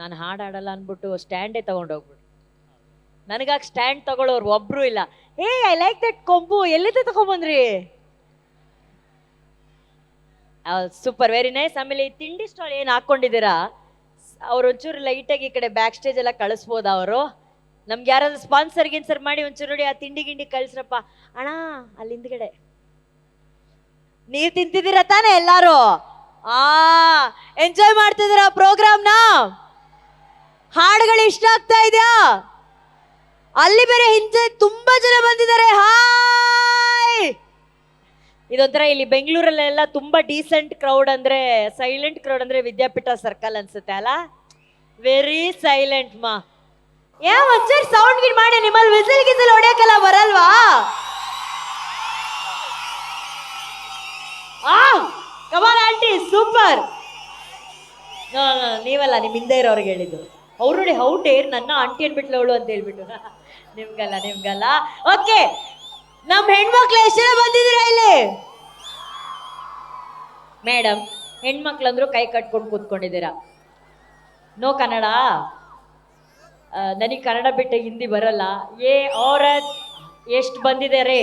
ನಾನು ಹಾಡು ಹಾಡಲ್ಲ ಅಂದ್ಬಿಟ್ಟು ಸ್ಟ್ಯಾಂಡೇ ತಗೊಂಡೋಗ್ಬಿಡು ನನಗಾಗಿ ಸ್ಟ್ಯಾಂಡ್ ತಗೊಳ್ಳೋರು ಒಬ್ರು ಇಲ್ಲ. ಏ ಐ ಲೈಕ್ ದಟ್ ಕೊಂಬು. ಎಲ್ಲಿಂದ ತಗೊಂಬಂದ್ರಿ? ಸೂಪರ್ ವೆರಿ ನೈಸ್ ಆಮೇಲೆ ಈ ತಿಂಡಿ ಸ್ಟಾಲ್ ಏನು ಹಾಕೊಂಡಿದ್ದೀರಾ? ಅವ್ರು ಒಂಚೂರು ಲೈಟಾಗಿ ಈ ಕಡೆ ಬ್ಯಾಕ್ ಸ್ಟೇಜ್ ಎಲ್ಲ ಕಳಿಸ್ಬೋದಾ ಅವರು? ನಮ್ಗೆ ಯಾರಾದ್ರೂ ಸ್ಪಾನ್ಸರ್ ಗಿನ್ಸರ್ ಮಾಡಿ ಒಂಚೂರು ನೋಡಿ ಆ ತಿಂಡಿ ಗಿಂಡಿ ಕಳಿಸ್ರಪ್ಪ. ಅಣ್ಣ, ಅಲ್ಲಿ ಹಿಂದ್ಗಡೆ. ನೀರ್ ತಿಂತಿದ್ದೀರಾ ತಾನೇ ಎಲ್ಲಾರು? ಆ ಎಂಜಾಯ್ ಮಾಡ್ತಿದ್ದೀರಾ ಪ್ರೋಗ್ರಾಮ್ನ ಇಷ್ಟ ಆಗ್ತಾ ಇದೆಯಾ? ಅಲ್ಲಿ ಬೇರೆ ಹಿಂದೆ ತುಂಬಾ ಜನ ಬಂದಿದ್ದಾರೆ. ಹಾಯ್ ಇದೊಂಥರ ಇಲ್ಲಿ ಬೆಂಗಳೂರಲ್ಲೆಲ್ಲ ತುಂಬಾ ಡೀಸೆಂಟ್ ಕ್ರೌಡ್ ಅಂದ್ರೆ ಸೈಲೆಂಟ್ ಕ್ರೌಡ್ ಅಂದ್ರೆ ವಿದ್ಯಾಪೀಠ ಸರ್ಕಲ್ ಅನ್ಸುತ್ತೆ ಅಲ್ಲ? ವೆರಿ ಸೈಲೆಂಟ್ ಮಾ. ಏ ಒಂಚೂರು ಸೌಂಡ್ ಗಿಡ್ ಮಾಡಿ, ನಿಮ್ಮಲ್ಲಿ ವಿಸಿಲ್ ಗಿಸಿಲ್ ಹೊಡೆಯಕ್ಕೆಲ್ಲ ಬರಲ್ವಾ? ಆ ಆಂಟಿ ಸೂಪರ್ ನೀವಲ್ಲ ನಿಮ್ಮ ಹಿಂದೆ ಇರೋರ್ಗೆ ಹೇಳಿದ್ದು. ಅವ್ರು ನೋಡಿ ಹೌ ಡೇರ್ ನನ್ನ ಆಂಟಿ ಅನ್ಬಿಟ್ಲ ಅವಳು ಅಂತ ಹೇಳ್ಬಿಟ್ಟು ನಿಮ್ಗಲ್ಲ ನಿಮ್ಗಲ್ಲ. ಓಕೆ ನಮ್ಮ ಹೆಣ್ಮಕ್ಳು ಎಷ್ಟು ಜನ ಬಂದಿದ್ದೀರಾ ಇಲ್ಲಿ? ಮೇಡಮ್ ಹೆಣ್ಮಕ್ಳಂದ್ರು ಕೈ ಕಟ್ಕೊಂಡು ಕೂತ್ಕೊಂಡಿದ್ದೀರಾ? ನೋ ಕನ್ನಡ. ನನಗೆ ಕನ್ನಡ ಬಿಟ್ಟು ಹಿಂದಿ ಬರಲ್ಲ. ಏ, ಔರತ್, ಎಷ್ಟು ಬಂದಿದ್ದಾರೆ